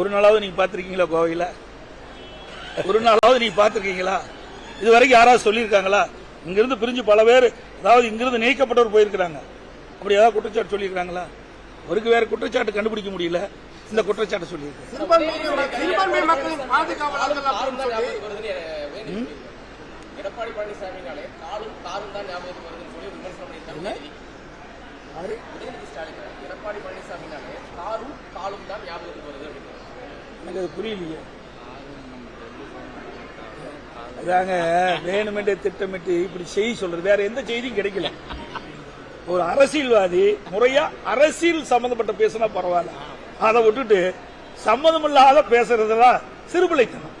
ஒரு நாளாவது நீங்க பார்த்திருக்கீங்களா கோவையில? ஒரு நாளாவது நீங்க பார்த்திருக்கீங்களா? இது வரைக்கும் யாராவது சொல்லியிருக்காங்களா? இங்கிருந்து பிரிஞ்சு பல பேர் அதாவது இங்கிருந்து நீக்கப்பட்டவர் போயிருக்கிறாங்க. அப்படி ஏதாவது குற்றச்சாட்டு சொல்லியிருக்காங்களா? அவருக்கு வேற குற்றச்சாட்டு கண்டுபிடிக்க முடியல. இந்த குற்றச்சாட்டை சொல்லியிருக்காங்க. எடப்பாடி பழனிசாமினாலே எடப்பாடி பழனிசாமினாலே காரும் காலும் தான் ஞாபகத்துக்கு வருது எனக்கு அது புரியலையே. அதாங்க வேணுமென்றே திட்டமிட்டு இப்படி செய்தி சொல்றது. வேற எந்த செய்தியும் கிடைக்கல. ஒரு அரசியல்வாதி முறையா அரசியல் சம்பந்தப்பட்ட பேசினா பரவாயில்ல. அதை விட்டுட்டு சம்மதமில்லாத பேசுறதுலாம் சிறுபிள்ளைத்தனம்.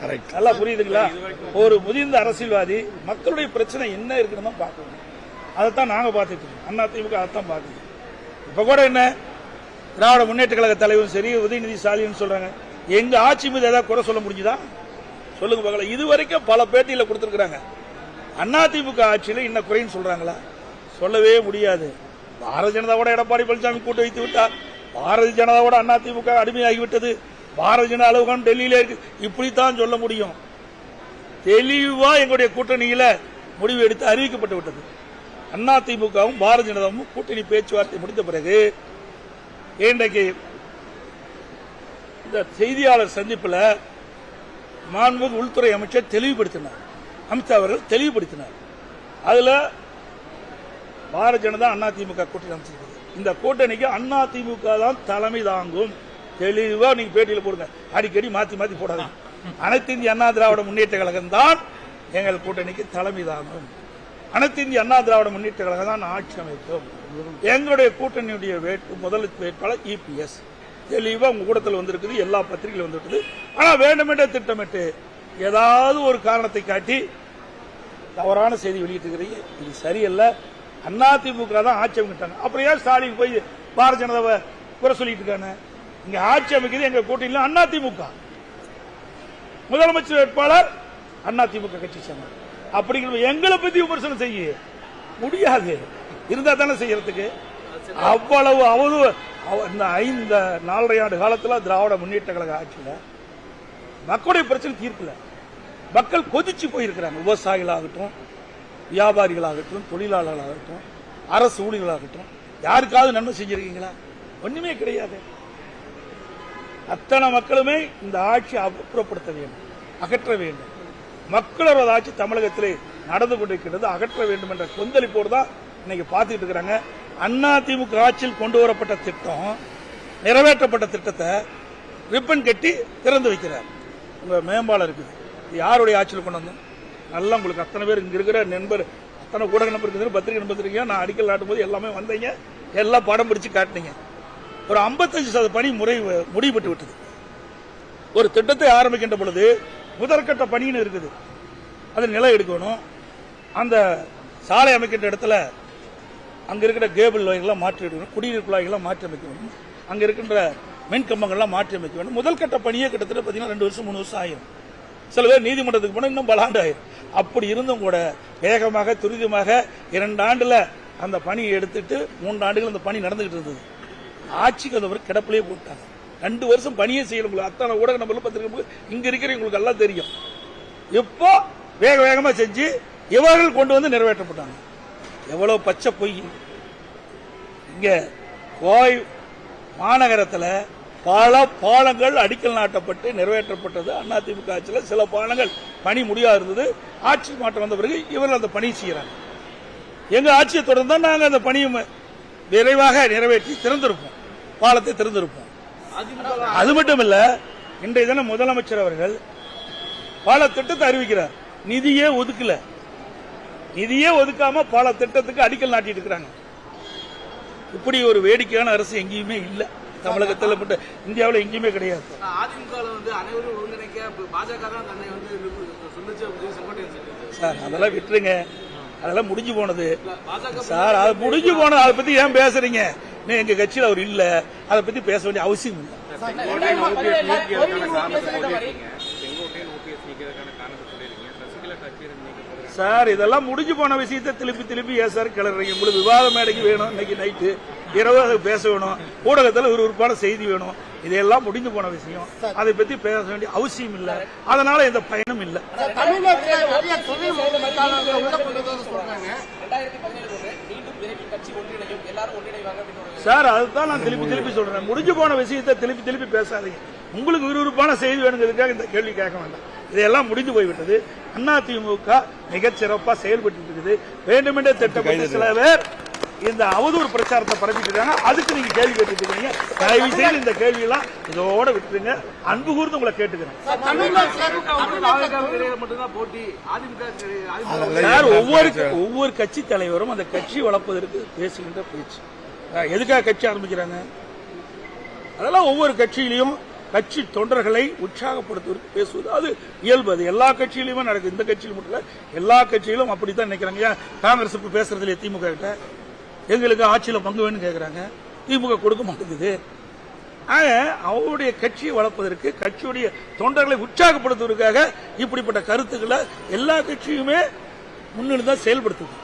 கரெக்ட் நல்லா புரியுதுங்களா? ஒரு முதிர்ந்த அரசியல்வாதி மக்களுடைய பிரச்சனை என்ன இருக்குன்னு தான் பார்க்கணும். அதைத்தான் நாங்கள் பார்த்துட்டு இருக்கோம். அண்ணா திமுக அதைத்தான் பார்த்துட்டு இப்போ கூட என்ன? திராவிட முன்னேற்ற கழக தலைவரும் சரி உதயநிதி ஸ்டாலின் சொல்றாங்க. எங்க ஆட்சி மீது ஏதாவது குறை சொல்ல முடிஞ்சுதா? சொல்லுங்க பார்க்கலாம் இது வரைக்கும் பல கொடுத்துருக்குறாங்க. அண்ணா அதிமுக ஆட்சியில் இன்ன குறைன்னு சொல்றாங்களா? சொல்லவே முடியாது. பாரதிய ஜனதாவோட எடப்பாடி பழனிசாமி கூட்டு வைத்து விட்டார். பாரதிய ஜனதாவோட அதிமுக அடிமையாகிவிட்டது பாரதிய ஜனதா அலுவலகம் டெல்லியில இருக்கு. இப்படித்தான் சொல்ல முடியும். தெளிவா எங்களுடைய கூட்டணியில முடிவு எடுத்து அறிவிக்கப்பட்டு விட்டது. அதிமுகவும் பாரதிய ஜனதாவும் கூட்டணி பேச்சுவார்த்தை முடிந்த பிறகு இன்றைக்கு இந்த செய்தியாளர் சந்திப்பில் மாண்புமிகு உள்துறை அமைச்சர் தெளிவுபடுத்தினார். அமித்ஷா அவர்கள் தெளிவுபடுத்தினார். அதுல பாரதிய ஜனதா அதிமுக கூட்டணி அமைச்சிருக்குது. இந்த கூட்டணிக்கு அதிமுக தான் தலைமை தாங்கும். தெளிவா நீங்க பேட்டியில போடுங்க. அடிக்கடி மாத்தி மாத்தி போடாதீங்க. அனைத்து இந்திய அண்ணா திராவிட முன்னேற்ற கழகம் தான் எங்கள் கூட்டணிக்கு தலைமை தாங்கும். அனைத்து இந்திய அண்ணா திராவிட முன்னேற்ற கழகம் தான் ஆட்சி அமைத்தோம். எங்களுடைய கூட்டணியுடைய வேட்பு முதல் வேட்பாளர் இபிஎஸ் தெளிவா உங்க கூடத்தில் வந்திருக்குது எல்லா பத்திரிகையில் வந்துருக்குது. ஆனா வேண்டுமென்றே திட்டமிட்டு ஏதாவது ஒரு காரணத்தை காட்டி தவறான செய்தி வெளியிட்டிருக்கிறீங்க. இது சரியல்ல. அதிமுக தான் ஆட்சி அமைக்கிட்டாங்க அப்புறம் ஏன் ஸ்டாலின் போய் பாரதிய ஜனதாவை குறை சொல்லிட்டு இருக்காங்க இங்க ஆட்சி அமைக்கிறது எங்க கூட்டணியில் அதிமுக முதலமைச்சர் வேட்பாளர் அதிமுக கட்சி சேர்ந்தார் அப்படிங்கிற எங்களை பத்தி விமர்சனம் செய்ய. முடியாது. இருந்தா தானே செய்யறதுக்கு. அவ்வளவு அவது அவ- இந்த ஐந்து நாலரை ஆண்டு காலத்துல திராவிட முன்னேற்ற கழக ஆட்சியில மக்களுடைய பிரச்சனை தீர்க்கல. மக்கள் கொதிச்சு போயிருக்கிறாங்க. விவசாயிகளாகட்டும் வியாபாரிகளாகட்டும் தொழிலாளர்களாகட்டும் அரசு ஊழியர்களாகட்டும். யாருக்காவது நன்மை செஞ்சிருக்கீங்களா? ஒண்ணுமே கிடையாது. அத்தனை மக்களுமே இந்த ஆட்சி அப்புறப்படுத்த வேண்டும் அகற்ற வேண்டும். மக்களோட ஆட்சி தமிழகத்திலே நடந்து கொண்டிருக்கிறது அகற்ற வேண்டும் என்ற கொந்தளிப்போடு தான் இன்னைக்கு பார்த்துட்டு இருக்கிறாங்க. அண்ணா திமுக ஆட்சியில் கொண்டு வரப்பட்ட திட்டம் நிறைவேற்றப்பட்ட திட்டத்தை ரிப்பன் கட்டி திறந்து வைக்கிறார். உங்க மேம்பாலம் இருக்குது. யாருடைய ஆட்சியில் கொண்டு வந்தோம்? நல்லா உங்களுக்கு அத்தனை பேர் இங்கே இருக்கிற நண்பர் அத்தனை ஊடக நம்பர் இருக்குது பத்திரிகை நம்பர் இருக்கீங்க நான் அடிக்கல் நாட்டும் போது எல்லாமே வந்தீங்க. எல்லாம் படம் பிடிச்சு காட்டினீங்க. ஒரு 55% சதவீத பணி முறை முடிவுபட்டு விட்டது. ஒரு திட்டத்தை ஆரம்பிக்கின்ற பொழுது முதற்கட்ட பணின்னு இருக்குது. அது நிலம் எடுக்கணும். அந்த சாலை அமைக்கின்ற இடத்துல அங்கே இருக்கிற கேபிள் வயர்லாம் மாற்றி எடுக்கணும். குடிநீர் குழாய்கள்லாம் மாற்றி அமைக்க வேண்டும் அங்கே இருக்கின்ற மின் கம்பங்கள்லாம் மாற்றி அமைக்க வேண்டும். முதல் கட்ட பணியே கிட்டத்தட்ட பார்த்தீங்கன்னா ரெண்டு வருஷம் மூணு வருஷம் ஆயிரும். சில பேர் நீதிமன்றத்துக்கு போனால் இன்னும் பலாண்டு ஆயிரும் அப்படி இருந்தும் கூட வேகமாக துரிதமாக இரண்டு ஆண்டில் அந்த பணியை எடுத்துட்டு மூன்று ஆண்டுகள் அந்த பணி நடந்துகிட்டு இருந்தது. ஆட்சிக்கு அந்த ஒரு கிடப்பிலே போட்டாங்க. ரெண்டு வருஷம் பணியே செய்யல உங்களுக்கு. அத்தனை ஊடக நம்பர்ல பத்திரிக்கை இங்க இருக்கிறவங்களுக்கு எல்லாம் தெரியும். இப்போ வேக வேகமா செஞ்சு இவர்கள் கொண்டு வந்து நிறைவேற்றப்பட்டாங்க. எவ்வளவு பச்சை பொய். இங்க கோய் மாநகரத்தில் பல பாலங்கள் அடிக்கல் நாட்டப்பட்டு நிறைவேற்றப்பட்டது. அதிமுக ஆட்சியில் சில பாலங்கள் பணி முடியாது இருந்தது. ஆட்சி மாற்றம் வந்த பிறகு இவர்கள் அந்த பணி செய்கிறாங்க எங்க ஆட்சியை தொடர்ந்தா நாங்கள் அந்த பணியை விரைவாக நிறைவேற்றி திறந்திருப்போம். பாலத்தை திறந்திருப்போம். அது மட்டும் இல்ல இன்றைய தினம் முதலமைச்சர் அவர்கள் பல திட்டத்தை அறிவிக்கிறார். நிதியே ஒதுக்கல. நிதியே ஒதுக்காம பல திட்டத்துக்கு அடிக்கல் நாட்டிட்டு இருக்கிறாங்க. இப்படி ஒரு வேடிக்கையான அரசு எங்கேயுமே இல்ல. தமிழகத்தில் மட்டும் இந்தியாவில் எங்கேயுமே கிடையாது. சார் அதெல்லாம் விட்டுருங்க. அதெல்லாம் முடிஞ்சு போனது. சார் அது முடிஞ்சு போனது அதை பத்தி ஏன் பேசுறீங்க? இன்னும் எங்க கட்சியில் அவர் இல்ல. அதை பத்தி பேச வேண்டிய அவசியம் இல்லை. சார் இதெல்லாம் முடிஞ்சு போன விஷயத்தை திருப்பி திருப்பி ஏன் சார் கிளறீங்க? உங்களுக்கு விவாத மேடைக்கு வேணும் இன்னைக்கு நைட்டு இரவு அதை பேச வேணும். ஊடகத்தில் விறுவிறுப்பான செய்தி வேணும். இதெல்லாம் முடிஞ்சு போன விஷயம். அதை பத்தி பேச வேண்டிய அவசியம் இல்லை. அதனால எந்த பயனும் இல்லை. சொல்றாங்க ரெண்டாயிரத்தி பதினேழு ஒன்று மீண்டும் விரைவில் கட்சி ஒன்றிணையும் எல்லாரும் ஒன்றிணைவாங்க அப்படின்னு ஒரு சார் அதுதான் நான் திருப்பி திருப்பி சொல்றேன். முடிஞ்சு போன விஷயத்தை திருப்பி திருப்பி பேசாதீங்க. உங்களுக்கு விறுவிறுப்பான செய்தி வேணுங்கிறதுக்காக இந்த கேள்வி கேட்க வேண்டாம். இதெல்லாம் முடிந்து போய்விட்டது. அதிமுக மிகச் சிறப்பா செயல்பட்டு இருக்குது. வேண்டுமென்றே திட்டமிட்டு சில பேர் இந்த அவதூறு பிரச்சாரத்தை பரப்பிட்டு இருக்காங்க அதுக்கு நீங்க கேள்வி கேட்டுட்டு இருக்கீங்க தயவு செய்து இந்த கேள்வி எல்லாம் இதோட விட்டுருங்க. அன்பு கூர்ந்து உங்களை கேட்டுக்கிறேன். ஒவ்வொரு ஒவ்வொரு கட்சி தலைவரும் அந்த கட்சி வளர்ப்பதற்கு பேசுகின்ற பேச்சு. எதுக்காக கட்சி ஆரம்பிக்கிறாங்க? அதெல்லாம் ஒவ்வொரு கட்சியிலையும் கட்சி தொண்டர்களை உற்சாகப்படுத்துவதற்கு பேசுவது. அது இயல்பு. அது எல்லா கட்சியிலுமே நடக்குது. இந்த கட்சியில் மட்டும் இல்ல எல்லா கட்சியிலும் அப்படித்தான் நினைக்கிறாங்க. ஏன்? காங்கிரஸ் இப்ப பேசுறது இல்லையா திமுக கிட்ட. எங்களுக்கு ஆட்சியில பங்கு வேணும்னு கேக்குறாங்க. திமுக கொடுக்க மாட்டேங்குது. ஆக அவருடைய கட்சியை வளர்ப்பதற்கு கட்சியுடைய தொண்டர்களை உற்சாகப்படுத்துவதற்காக இப்படிப்பட்ட கருத்துக்களை எல்லா கட்சியுமே முன்னிருந்து தான் செயல்படுத்துது.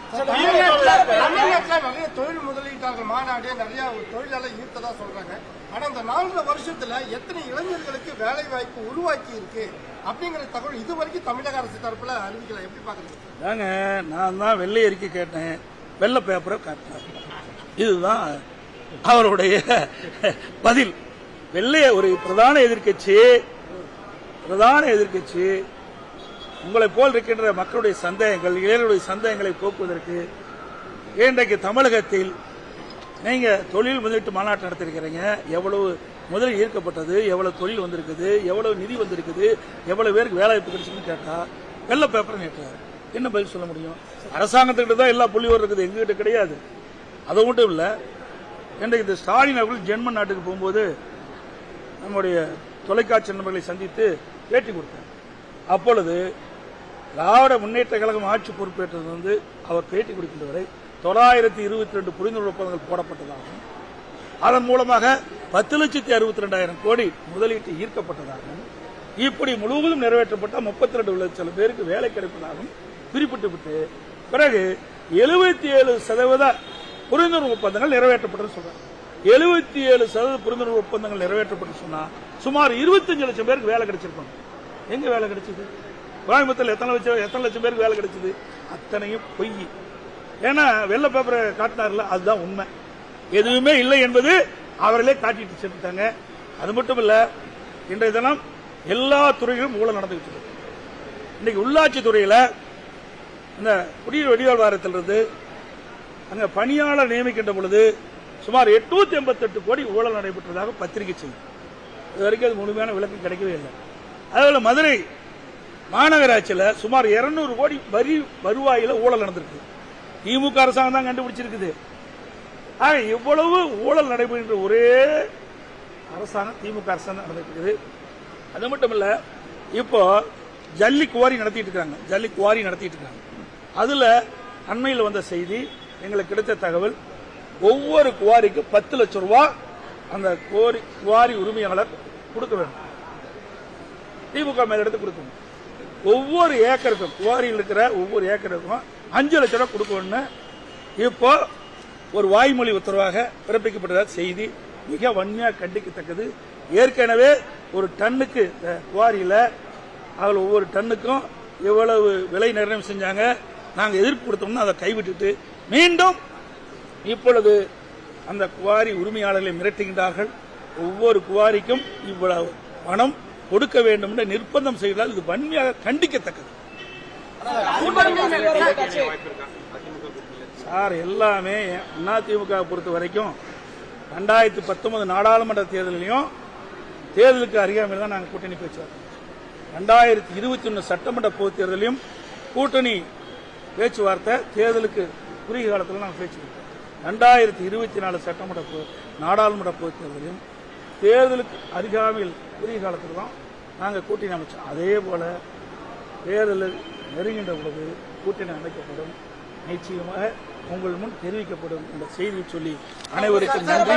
தொழில் முதலீட்டாளர்கள் மாநாடு நிறைய தொழிலாளர் ஈர்த்ததா சொல்றாங்க. ஆனா இந்த நாலரை வருஷத்துல எத்தனை இளைஞர்களுக்கு வேலை வாய்ப்பு உருவாக்கி இருக்கு அப்படிங்கிற தகவல் இது வரைக்கும் தமிழக அரசு தரப்புல அறிவிக்கல. எப்படி பாக்குறீங்க தாங்க நான் தான் வெள்ளை அறிக்கை கேட்டேன். வெள்ளை பேப்பரை காட்டினார் இதுதான் அவருடைய பதில். வெள்ளைய ஒரு பிரதான எதிர்க்கட்சி பிரதான எதிர்க்கட்சி உங்களை போல் இருக்கின்ற மக்களுடைய சந்தேகங்கள் இளைஞருடைய சந்தேகங்களை போக்குவதற்கு இன்றைக்கு தமிழகத்தில் நீங்க தொழில் முதலீட்டு மாநாட்டம் நடத்திருக்கிறீங்க. எவ்வளவு முதலில் ஈர்க்கப்பட்டது எவ்வளவு தொழில் வந்திருக்குது எவ்வளவு நிதி வந்திருக்குது எவ்வளவு பேருக்கு வேலை வாய்ப்பு கிடைச்சுன்னு கேட்டா வெள்ள பேப்பர் நேற்று என்ன பதில் சொல்ல முடியும்? அரசாங்கத்துக்கிட்ட தான் எல்லா புள்ளியோர் இருக்குது எங்ககிட்ட கிடையாது. அது மட்டும் இல்லை இன்றைக்கு இந்த ஸ்டாலின் அவர்கள் ஜென்மன் நாட்டுக்கு போகும்போது நம்முடைய தொலைக்காட்சி நண்பர்களை சந்தித்து பேட்டி கொடுத்தார். அப்பொழுது திராவிட முன்னேற்ற கழகம் ஆட்சி பொறுப்பேற்றது வந்து அவர் பேட்டி கொடுக்கின்ற வரை தொள்ளாயிரத்தி இருபத்தி ரெண்டு புரிந்துணர்வு ஒப்பந்தங்கள் போடப்பட்டதாகவும் அதன் மூலமாக பத்து லட்சத்தி அறுபத்தி ரெண்டாயிரம் கோடி முதலீட்டு ஈர்க்கப்பட்டதாகவும் இப்படி முழுவதும் நிறைவேற்றப்பட்ட முப்பத்தி ரெண்டு லட்சம் பேருக்கு வேலை கிடைப்பதாகவும் குறிப்பிட்டு விட்டு பிறகு எழுபத்தி ஏழு சதவீத புரிந்துணர்வு ஒப்பந்தங்கள் நிறைவேற்றப்பட்டு சொல்றாங்க. எழுபத்தி ஏழு சதவீத புரிந்துணர்வு ஒப்பந்தங்கள் நிறைவேற்றப்பட்டு சொன்னா சுமார் இருபத்தஞ்சு லட்சம் பேருக்கு வேலை கிடைச்சிருப்பாங்க. எங்க வேலை கிடைச்சது? கோயம்புத்தூர் எத்தனை லட்சம் எத்தனை லட்சம் பேருக்கு வேலை கிடைச்சது? அத்தனையும் பொய். ஏன்னா வெள்ள பேப்பரை காட்டினார்ல அதுதான் உண்மை. எதுவுமே இல்லை என்பது அவர்களே காட்டிட்டு சென்றுட்டாங்க. அது மட்டும் இல்ல இன்றைய தினம் எல்லா துறையிலும் ஊழல் நடந்துகிட்டு இருக்கு. இன்னைக்கு உள்ளாட்சி துறையில இந்த குடிநீர் வடிகால் வாரத்திலிருந்து அங்க பணியாளர் நியமிக்கின்ற பொழுது சுமார் எட்நூத்தி எண்பத்தெட்டு கோடி ஊழல் நடைபெற்றதாக பத்திரிகை செய்தி. இது வரைக்கும் அது முழுமையான விளக்கம் கிடைக்கவே இல்லை. அதேபோல மதுரை மாநகராட்சியில் சுமார் 200 கோடி வரி வருவாயில் ஊழல் நடந்திருக்கு. திமுக அரசாங்கம் தான் கண்டுபிடிச்சிருக்குது. ஆக இவ்வளவு ஊழல் நடைபெறுகின்ற ஒரே அரசாங்கம் திமுக அரசாங்கம் நடந்துருக்குது அது மட்டும் இல்லை இப்போ ஜல்லி குவாரி நடத்திட்டு இருக்காங்க. ஜல்லி குவாரி நடத்திட்டு இருக்காங்க. அதுல அண்மையில் வந்த செய்தி எங்களுக்கு கிடைத்த தகவல் ஒவ்வொரு குவாரிக்கு பத்து லட்சம் ரூபாய் அந்த குவாரி குவாரி உரிமையாளர் கொடுக்க வேண்டும். திமுக மேலிடத்து கொடுக்கணும். ஒவ்வொரு ஏக்கருக்கும் குவாரியில் இருக்கிற ஒவ்வொரு ஏக்கருக்கும் அஞ்சு லட்சம் ரூபாய் கொடுக்கணும்னு இப்போ ஒரு வாய்மொழி உத்தரவாக பிறப்பிக்கப்பட்ட செய்தி மிக வன்மையாக கண்டிக்கத்தக்கது. ஏற்கனவே ஒரு டன்னுக்கு இந்த குவாரியில் அதில் ஒவ்வொரு டன்னுக்கும் எவ்வளவு விலை நிர்ணயம் செஞ்சாங்க நாங்கள் எதிர்ப்பு கொடுத்தோம்னா அதை கைவிட்டுட்டு மீண்டும் இப்பொழுது அந்த குவாரி உரிமையாளர்களை மிரட்டுகின்றார்கள். ஒவ்வொரு குவாரிக்கும் இவ்வளவு பணம் கொடுக்க வேண்டும் என்று நிர்பந்தம் செய்தால் இது வன்மையாக கண்டிக்கத்தக்கது. சார் எல்லாமே அதிமுக பொறுத்த வரைக்கும் ரெண்டாயிரத்தி பத்தொன்பது நாடாளுமன்ற தேர்தலையும் தேர்தலுக்கு அறியாமல் தான் நாங்கள் கூட்டணி பேச்சுவார்த்தை ரெண்டாயிரத்தி இருபத்தி ஒன்று சட்டமன்ற பொதுத் தேர்தலையும் கூட்டணி பேச்சுவார்த்தை தேர்தலுக்கு குறுகிய காலத்தில் நாங்கள் பேச்சு ரெண்டாயிரத்தி இருபத்தி நாலு சட்டமன்ற நாடாளுமன்ற பொதுத் தேர்தலையும் தேர்தலுக்கு அருகாமையில் குறுகிய காலத்தில் தான் நாங்கள் கூட்டணி அமைச்சோம். அதே போல தேர்தல் நெருங்கின்ற பொழுது கூட்டணி அமைக்கப்படும். நிச்சயமாக உங்கள் முன் தெரிவிக்கப்படும். என்ற செய்தியை சொல்லி அனைவருக்கும் நன்றி.